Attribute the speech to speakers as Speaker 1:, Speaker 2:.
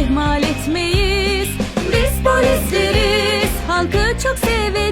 Speaker 1: ihmal etmeyiz. Biz polisleriz. Halkı çok severiz.